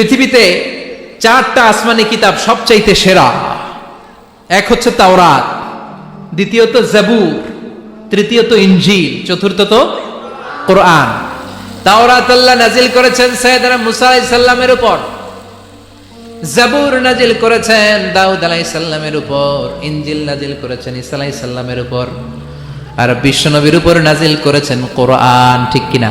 পৃথিবীতে চারটা আসমানি কিতাব সবচাইতে সেরা। এক হচ্ছে তাওরাত, দ্বিতীয়ত জাবুর, তৃতীয়ত ইঞ্জিল চতুর্থত কোরআন। তাওরাত আল্লাহ নাজিল করেছেন সৈয়দনা মুসা আলাইহিস সালামের উপর। জাবুর নাজিল করেছেন দাউদ আলাইহিস সালামের উপর। ইঞ্জিল নাজিল করেছেন ঈসা আলাইহিস সালামের উপর। আর বিশ্বনবীর উপর নাজিল করেছেন কোরআন, ঠিক কিনা?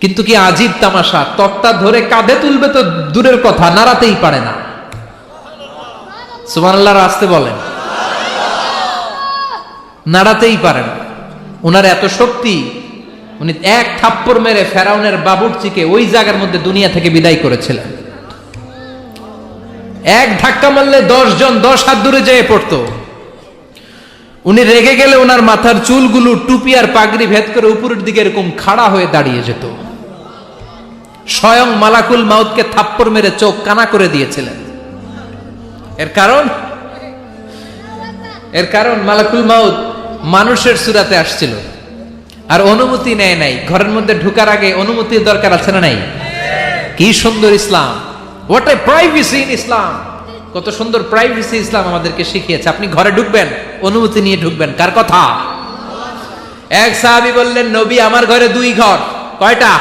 কিন্তু কি আজীব তামাশা? তক্তা ধরে কাঁধে তুলবে তো দূরের কথা, নাড়াতেই পারে না। সুমান আল্লাহর আসতে বলেন। নাড়াতেই পারে না। ওনার এত শক্তি, উনি এক থাপ্পড় মেরে ফেরাউনের বাবুরচিকে ওই জায়গার মধ্যে দুনিয়া থেকে বিদায় করেছিলেন। এক ধাক্কা মারলে দশ জন দশ হাত দূরে যেয়ে পড়তো। উনি রেগে গেলে ওনার মাথার চুলগুলো টুপি আর পাগড়ি ভেদ করে উপরের দিকে এরকম খাড়া হয়ে দাঁড়িয়ে যেত। স্বয়ং মালাকুল মাউদকে থাপ্পড় মেরে চোখ কানা করে দিয়েছিলেন। এর কারণ? এর কারণ মালাকুল মাউদ মানুষের সুরাতে আসছিল। আর অনুমতি নেয় নাই। ঘরের মধ্যে ঢুকার আগে অনুমতির দরকার আছে না নাই? কি সুন্দর ইসলাম। What a privacy in Islam কত সুন্দর প্রাইভেসি ইসলাম আমাদেরকে শিখিয়েছে। আপনি ঘরে ঢুকবেন, অনুমতি নিয়ে ঢুকবেন। কার কথা? এক সাহাবি বললেন, নবী, আমার ঘরে দুই ঘর। কয়টা?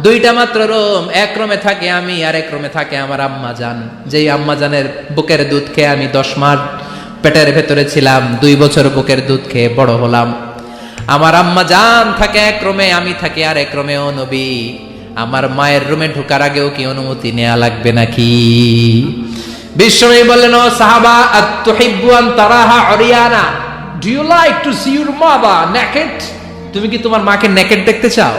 দুইটা মাত্র রুম, এক রুমে থাকে আমি আর এক রুমে থাকে আমার আম্মা জান। যেই আম্মা জানের বুকের দুধ খেয়ে আমি দশ মাস পেটের ভেতরে ছিলাম, দুই বছর বুকের দুধ খেয়ে বড় হলাম। আমার আম্মা জান থাকে এক রুমে, আমি থাকি আর এক রুমে, ও নবী। আমার মায়ের রুমে ঢুকার আগেও কি অনুমতি নেওয়া লাগবে নাকি? বিশ্বনবী বললেন, ও সাহাবা, আত্তুহিব্বু তারাহা Oriana. Do you like to see your মাবা naked তুমি কি তোমার মাকে নেকেড দেখতে চাও?